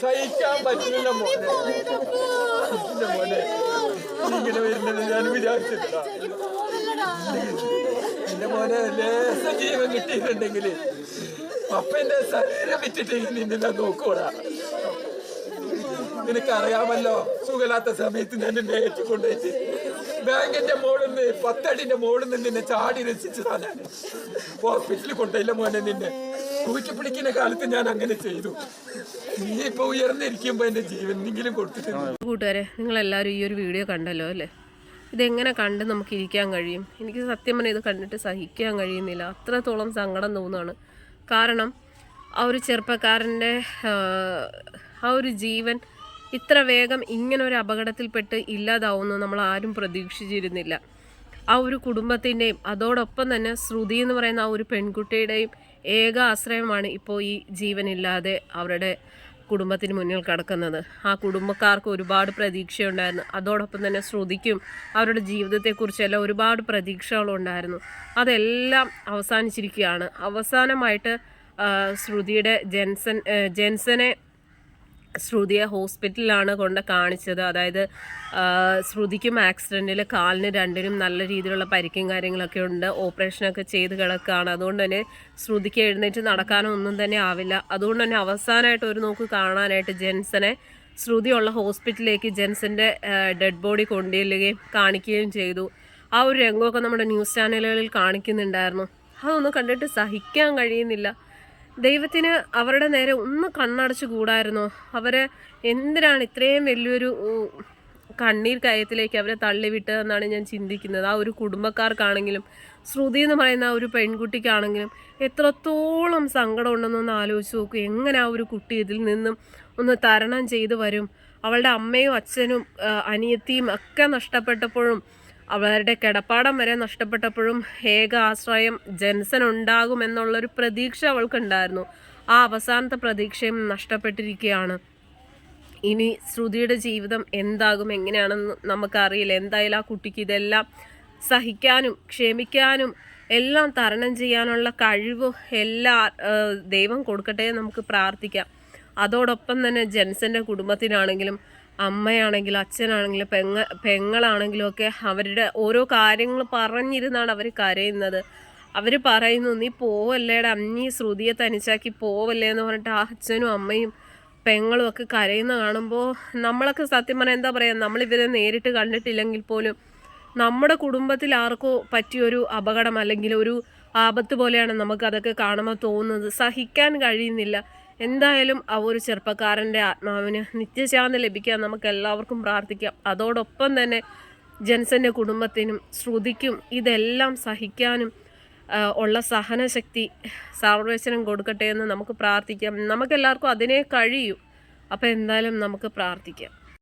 സഹിക്കാൻ പറ്റില്ല മോനെ. പറ്റില്ല മോനെ. ഇങ്ങനെ വരുന്നത് ഞാൻ വിചാരിച്ചിട്ടില്ല. എന്റെ മോനെ അല്ലേ ജീവൻ കിട്ടിയിട്ടുണ്ടെങ്കിൽ പപ്പന്റെ ശരീരം വിറ്റിട്ട് നിന്നെ നോക്കൂടാ. നിനക്കറിയാമല്ലോ സുഖമില്ലാത്ത സമയത്ത് ഞാൻ നിന്നെ ഏറ്റുകൊണ്ടുപോയിട്ട് ബാങ്കിന്റെ മോളിൽ നിന്ന് പത്തടിന്റെ മോളിൽ നിന്ന് നിന്നെ ചാടി രസിച്ചതാണ് ഹോസ്പിറ്റലിൽ കൊണ്ടല്ല മോനെ നിന്നെ. തൂക്കി പിടിക്കുന്ന കാലത്ത് ഞാൻ അങ്ങനെ ചെയ്തു. നീ ഇപ്പൊ ഉയർന്നിരിക്കുമ്പോ എന്റെ ജീവനെങ്കിലും കൊടുത്തിട്ടുണ്ട് കൂട്ടുകാരെ നിങ്ങൾ എല്ലാവരും ഈ ഒരു വീഡിയോ കണ്ടല്ലോ അല്ലേ? ഇതെങ്ങനെ കണ്ട് നമുക്ക് ഇരിക്കാൻ കഴിയും? എനിക്ക് സത്യം പറഞ്ഞാൽ ഇത് കണ്ടിട്ട് സഹിക്കാൻ കഴിയുന്നില്ല. അത്രത്തോളം സങ്കടം തോന്നുകയാണ് കാരണം ആ ഒരു ചെറുപ്പക്കാരന്റെ ആ ഒരു ജീവൻ ഇത്ര വേഗം ഇങ്ങനെ ഒരു അപകടത്തിൽപ്പെട്ട് ഇല്ലാതാവുന്നു നമ്മൾ ആരും പ്രതീക്ഷിച്ചിരുന്നില്ല. ആ ഒരു കുടുംബത്തിന്റെയും അതോടൊപ്പം തന്നെ ശ്രുതി എന്ന് പറയുന്ന ആ ഒരു പെൺകുട്ടിയുടെയും ഏക ആശ്രയമാണ് ഇപ്പോൾ ഈ ജീവനില്ലാതെ അവരുടെ കുടുംബത്തിന് മുന്നിൽ കിടക്കുന്നത്. ആ കുടുംബക്കാർക്ക് ഒരുപാട് പ്രതീക്ഷയുണ്ടായിരുന്നു. അതോടൊപ്പം തന്നെ ശ്രുതിക്കും അവരുടെ ജീവിതത്തെക്കുറിച്ചെല്ലാം ഒരുപാട് പ്രതീക്ഷകളുണ്ടായിരുന്നു. അതെല്ലാം അവസാനിച്ചിരിക്കുകയാണ്. അവസാനമായിട്ട് ശ്രുതിയുടെ ജെൻസൻ ജെൻസനെ ശ്രുതിയെ ഹോസ്പിറ്റലിലാണ് കൊണ്ട് കാണിച്ചത്. അതായത് ശ്രുതിക്കും ആക്സിഡന്റിൽ കാലിന് രണ്ടിനും നല്ല രീതിയിലുള്ള പരിക്കും കാര്യങ്ങളൊക്കെ ഉണ്ട്. ഓപ്പറേഷനൊക്കെ ചെയ്ത് കിടക്കുകയാണ്. അതുകൊണ്ട് തന്നെ ശ്രുതിക്ക് എഴുന്നേറ്റ് നടക്കാനോ ഒന്നും തന്നെ ആവില്ല. അതുകൊണ്ട് തന്നെ അവസാനമായിട്ട് ഒരു നോക്ക് കാണാനായിട്ട് ജെൻസനെ ശ്രുതിയുള്ള ഹോസ്പിറ്റലിലേക്ക് ജെൻസന്റെ ഡെഡ് ബോഡി കൊണ്ടുചെല്ലുകയും കാണിക്കുകയും ചെയ്തു. ആ ഒരു രംഗമൊക്കെ നമ്മുടെ ന്യൂസ് ചാനലുകളിൽ കാണിക്കുന്നുണ്ടായിരുന്നു. അതൊന്നും കണ്ടിട്ട് സഹിക്കാൻ കഴിയുന്നില്ല. ദൈവത്തിന് അവരുടെ നേരെ ഒന്ന് കണ്ണടച്ച് കൂടായിരുന്നോ? അവരെ എന്തിനാണ് ഇത്രയും വലിയൊരു കണ്ണീർ കയത്തിലേക്ക് അവരെ തള്ളിവിട്ടതെന്നാണ് ഞാൻ ചിന്തിക്കുന്നത്. ആ ഒരു കുടുംബക്കാർക്കാണെങ്കിലും ശ്രുതി എന്ന് പറയുന്ന ആ ഒരു പെൺകുട്ടിക്കാണെങ്കിലും എത്രത്തോളം സങ്കടം ഉണ്ടെന്നൊന്ന് ആലോചിച്ച് നോക്കൂ. എങ്ങനെ ആ ഒരു കുട്ടി ഇതിൽ നിന്നും ഒന്ന് തരണം ചെയ്തു വരും? അവളുടെ അമ്മയും അച്ഛനും അനിയത്തിയും ഒക്കെ നഷ്ടപ്പെട്ടപ്പോഴും അവരുടെ കിടപ്പാടം വരെ നഷ്ടപ്പെട്ടപ്പോഴും ഏക ആശ്രയം ജെൻസൺ ഉണ്ടാകുമെന്നുള്ളൊരു പ്രതീക്ഷ അവൾക്കുണ്ടായിരുന്നു. ആ അവസാനത്തെ പ്രതീക്ഷയും നഷ്ടപ്പെട്ടിരിക്കുകയാണ്. ഇനി ശ്രുതിയുടെ ജീവിതം എന്താകും എങ്ങനെയാണെന്ന് നമുക്കറിയില്ല. എന്തായാലും ആ കുട്ടിക്ക് ഇതെല്ലാം സഹിക്കാനും ക്ഷമിക്കാനും എല്ലാം തരണം ചെയ്യാനുള്ള കഴിവ് എല്ലാ ദൈവം കൊടുക്കട്ടെ നമുക്ക് പ്രാർത്ഥിക്കാം. അതോടൊപ്പം തന്നെ ജെൻസന്റെ കുടുംബത്തിനാണെങ്കിലും അമ്മയാണെങ്കിലും അച്ഛനാണെങ്കിലും പെങ്ങ പെങ്ങളാണെങ്കിലും ഒക്കെ അവരുടെ ഓരോ കാര്യങ്ങൾ പറഞ്ഞിരുന്നാണ് അവർ കരയുന്നത്. അവർ പറയുന്നു നീ പോവല്ലേടാ അന്നീ ശ്രുതിയെ തനിച്ചാക്കി പോവല്ലേ എന്ന് പറഞ്ഞിട്ട് ആ അച്ഛനും അമ്മയും പെങ്ങളും ഒക്കെ കരയുന്ന കാണുമ്പോൾ നമ്മളൊക്കെ സത്യം പറഞ്ഞാൽ എന്താ പറയുക നമ്മളിവരെ നേരിട്ട് കണ്ടിട്ടില്ലെങ്കിൽ പോലും നമ്മുടെ കുടുംബത്തിൽ ആർക്കോ പറ്റിയൊരു അപകടം അല്ലെങ്കിൽ ഒരു ആപത്ത് പോലെയാണ് നമുക്കതൊക്കെ കാണുമ്പോൾ തോന്നുന്നത്. സഹിക്കാൻ കഴിയുന്നില്ല. എന്തായാലും ആ ഒരു ചെറുപ്പക്കാരന്റെ ആത്മാവിന് നിത്യശാന്തി ലഭിക്കാൻ നമുക്ക് എല്ലാവർക്കും പ്രാർത്ഥിക്കാം. അതോടൊപ്പം തന്നെ ജെൻസന്റെ കുടുംബത്തിനും ശ്രുതിക്കും ഇതെല്ലാം സഹിക്കാനും ഉള്ള സഹനശക്തി സർവേശ്വരൻ കൊടുക്കട്ടെ എന്ന് നമുക്ക് പ്രാർത്ഥിക്കാം. നമുക്കെല്ലാവർക്കും അതിനെ കഴിയും. അപ്പോൾ എന്തായാലും നമുക്ക് പ്രാർത്ഥിക്കാം.